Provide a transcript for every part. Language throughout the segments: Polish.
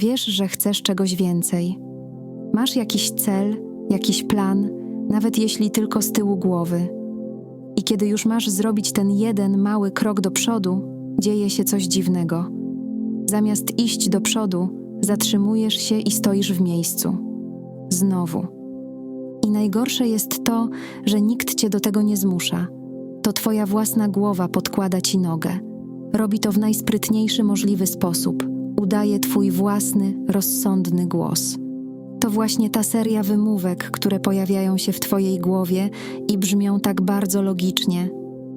Wiesz, że chcesz czegoś więcej. Masz jakiś cel, jakiś plan, nawet jeśli tylko z tyłu głowy. I kiedy już masz zrobić ten jeden mały krok do przodu, dzieje się coś dziwnego. Zamiast iść do przodu, zatrzymujesz się i stoisz w miejscu. Znowu. I najgorsze jest to, że nikt cię do tego nie zmusza. To twoja własna głowa podkłada ci nogę. Robi to w najsprytniejszy możliwy sposób. Udaje twój własny, rozsądny głos. To właśnie ta seria wymówek, które pojawiają się w twojej głowie i brzmią tak bardzo logicznie.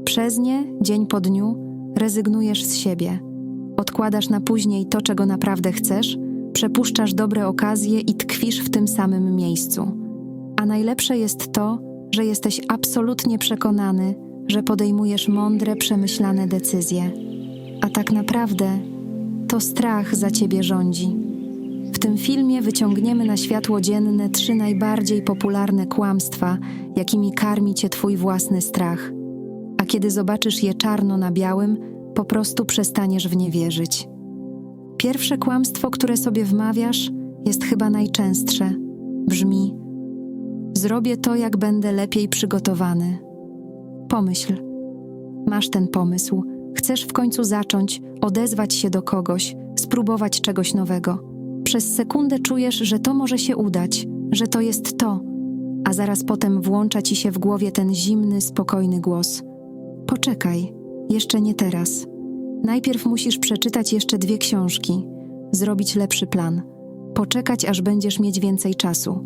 Przez nie, dzień po dniu, rezygnujesz z siebie. Odkładasz na później to, czego naprawdę chcesz, przepuszczasz dobre okazje i tkwisz w tym samym miejscu. A najlepsze jest to, że jesteś absolutnie przekonany, że podejmujesz mądre, przemyślane decyzje. A tak naprawdę to strach za ciebie rządzi. W tym filmie wyciągniemy na światło dzienne trzy najbardziej popularne kłamstwa, jakimi karmi cię twój własny strach. A kiedy zobaczysz je czarno na białym, po prostu przestaniesz w nie wierzyć. Pierwsze kłamstwo, które sobie wmawiasz, jest chyba najczęstsze. Brzmi: Zrobię to, jak będę lepiej przygotowany. Pomyśl. Masz ten pomysł, chcesz w końcu zacząć, odezwać się do kogoś, spróbować czegoś nowego. Przez sekundę czujesz, że to może się udać, że to jest to, a zaraz potem włącza ci się w głowie ten zimny, spokojny głos. Poczekaj, jeszcze nie teraz. Najpierw musisz przeczytać jeszcze dwie książki, zrobić lepszy plan, poczekać, aż będziesz mieć więcej czasu.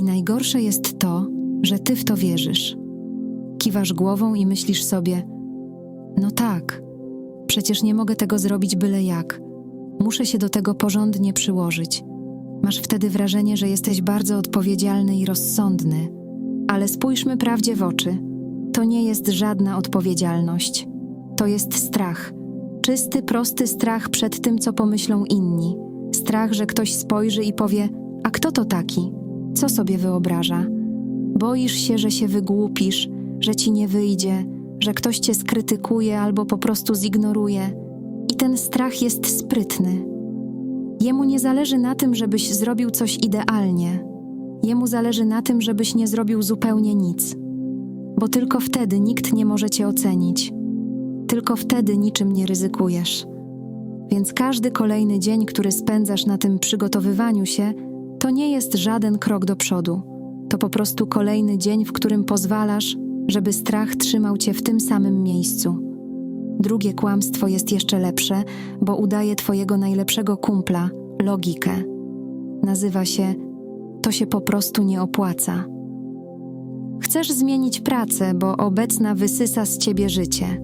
I najgorsze jest to, że ty w to wierzysz. Kiwasz głową i myślisz sobie: No tak, przecież nie mogę tego zrobić byle jak. Muszę się do tego porządnie przyłożyć. Masz wtedy wrażenie, że jesteś bardzo odpowiedzialny i rozsądny, ale spójrzmy prawdzie w oczy. To nie jest żadna odpowiedzialność. To jest strach. Czysty, prosty strach przed tym, co pomyślą inni. Strach, że ktoś spojrzy i powie: A kto to taki? Co sobie wyobraża? Boisz się, że się wygłupisz, że ci nie wyjdzie, że ktoś cię skrytykuje albo po prostu zignoruje. I ten strach jest sprytny. Jemu nie zależy na tym, żebyś zrobił coś idealnie. Jemu zależy na tym, żebyś nie zrobił zupełnie nic. Bo tylko wtedy nikt nie może cię ocenić. Tylko wtedy niczym nie ryzykujesz. Więc każdy kolejny dzień, który spędzasz na tym przygotowywaniu się, to nie jest żaden krok do przodu. To po prostu kolejny dzień, w którym pozwalasz, żeby strach trzymał cię w tym samym miejscu. Drugie kłamstwo jest jeszcze lepsze, bo udaje twojego najlepszego kumpla logikę. Nazywa się To się po prostu nie opłaca. Chcesz zmienić pracę, bo obecna wysysa z ciebie życie.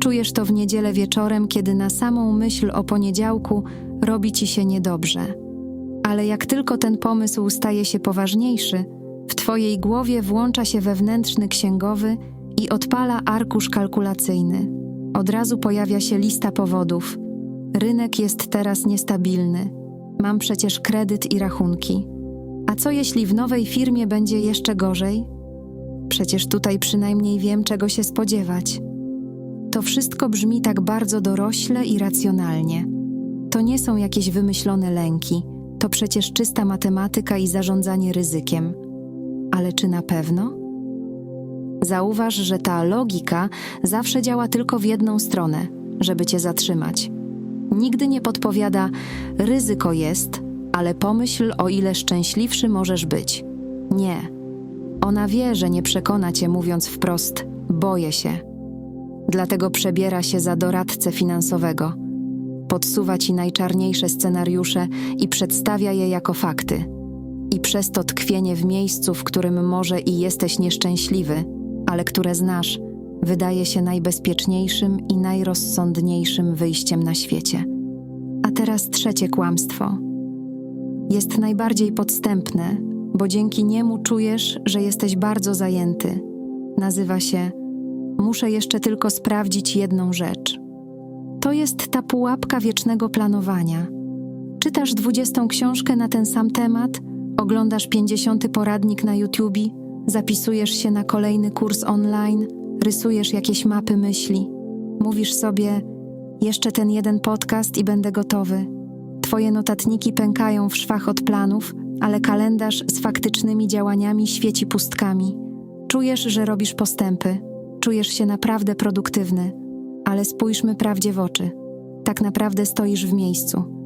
Czujesz to w niedzielę wieczorem, kiedy na samą myśl o poniedziałku robi ci się niedobrze. Ale jak tylko ten pomysł staje się poważniejszy, w twojej głowie włącza się wewnętrzny księgowy i odpala arkusz kalkulacyjny. Od razu pojawia się lista powodów. Rynek jest teraz niestabilny. Mam przecież kredyt i rachunki. A co jeśli w nowej firmie będzie jeszcze gorzej? Przecież tutaj przynajmniej wiem, czego się spodziewać. To wszystko brzmi tak bardzo dorośle i racjonalnie. To nie są jakieś wymyślone lęki, to przecież czysta matematyka i zarządzanie ryzykiem. Ale czy na pewno? Zauważ, że ta logika zawsze działa tylko w jedną stronę, żeby cię zatrzymać. Nigdy nie podpowiada, ryzyko jest, ale pomyśl, o ile szczęśliwszy możesz być. Nie. Ona wie, że nie przekona cię, mówiąc wprost: boję się. Dlatego przebiera się za doradcę finansowego. Podsuwa ci najczarniejsze scenariusze i przedstawia je jako fakty. I przez to tkwienie w miejscu, w którym może i jesteś nieszczęśliwy, ale które znasz, wydaje się najbezpieczniejszym i najrozsądniejszym wyjściem na świecie. A teraz trzecie kłamstwo. Jest najbardziej podstępne, bo dzięki niemu czujesz, że jesteś bardzo zajęty. Nazywa się Muszę jeszcze tylko sprawdzić jedną rzecz. To jest ta pułapka wiecznego planowania. Czytasz dwudziestą książkę na ten sam temat, oglądasz pięćdziesiąty poradnik na YouTubie, zapisujesz się na kolejny kurs online, rysujesz jakieś mapy myśli. Mówisz sobie, jeszcze ten jeden podcast i będę gotowy. Twoje notatniki pękają w szwach od planów, ale kalendarz z faktycznymi działaniami świeci pustkami. Czujesz, że robisz postępy, czujesz się naprawdę produktywny, ale spójrzmy prawdzie w oczy. Tak naprawdę stoisz w miejscu.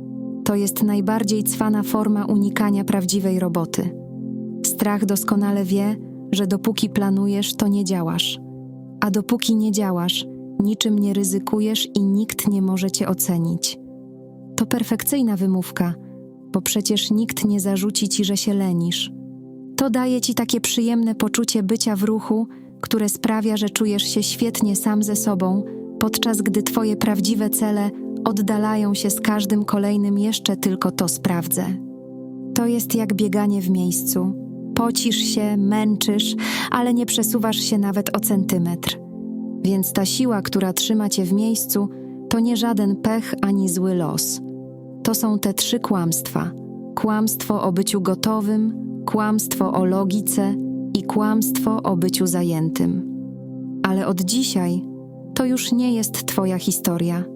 To jest najbardziej cwana forma unikania prawdziwej roboty. Strach doskonale wie, że dopóki planujesz, to nie działasz. A dopóki nie działasz, niczym nie ryzykujesz i nikt nie może cię ocenić. To perfekcyjna wymówka, bo przecież nikt nie zarzuci ci, że się lenisz. To daje ci takie przyjemne poczucie bycia w ruchu, które sprawia, że czujesz się świetnie sam ze sobą, podczas gdy twoje prawdziwe cele oddalają się z każdym kolejnym jeszcze tylko to sprawdzę. To jest jak bieganie w miejscu. Pocisz się, męczysz, ale nie przesuwasz się nawet o centymetr. Więc ta siła, która trzyma cię w miejscu, to nie żaden pech ani zły los. To są te trzy kłamstwa: kłamstwo o byciu gotowym, kłamstwo o logice i kłamstwo o byciu zajętym. Ale od dzisiaj to już nie jest Twoja historia.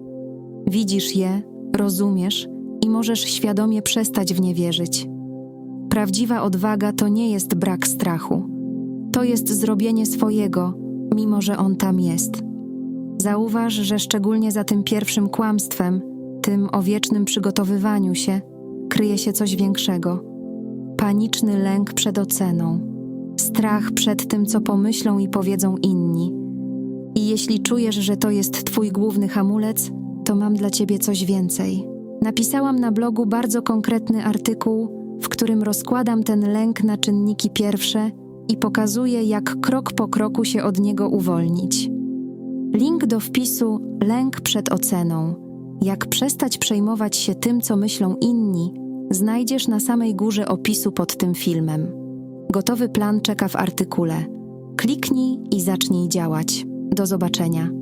Widzisz je, rozumiesz i możesz świadomie przestać w nie wierzyć. Prawdziwa odwaga to nie jest brak strachu. To jest zrobienie swojego, mimo że on tam jest. Zauważ, że szczególnie za tym pierwszym kłamstwem, tym o wiecznym przygotowywaniu się, kryje się coś większego. Paniczny lęk przed oceną, strach przed tym, co pomyślą i powiedzą inni. I jeśli czujesz, że to jest Twój główny hamulec, to mam dla Ciebie coś więcej. Napisałam na blogu bardzo konkretny artykuł, w którym rozkładam ten lęk na czynniki pierwsze i pokazuję, jak krok po kroku się od niego uwolnić. Link do wpisu Lęk przed oceną. Jak przestać przejmować się tym, co myślą inni, znajdziesz na samej górze opisu pod tym filmem. Gotowy plan czeka w artykule. Kliknij i zacznij działać. Do zobaczenia.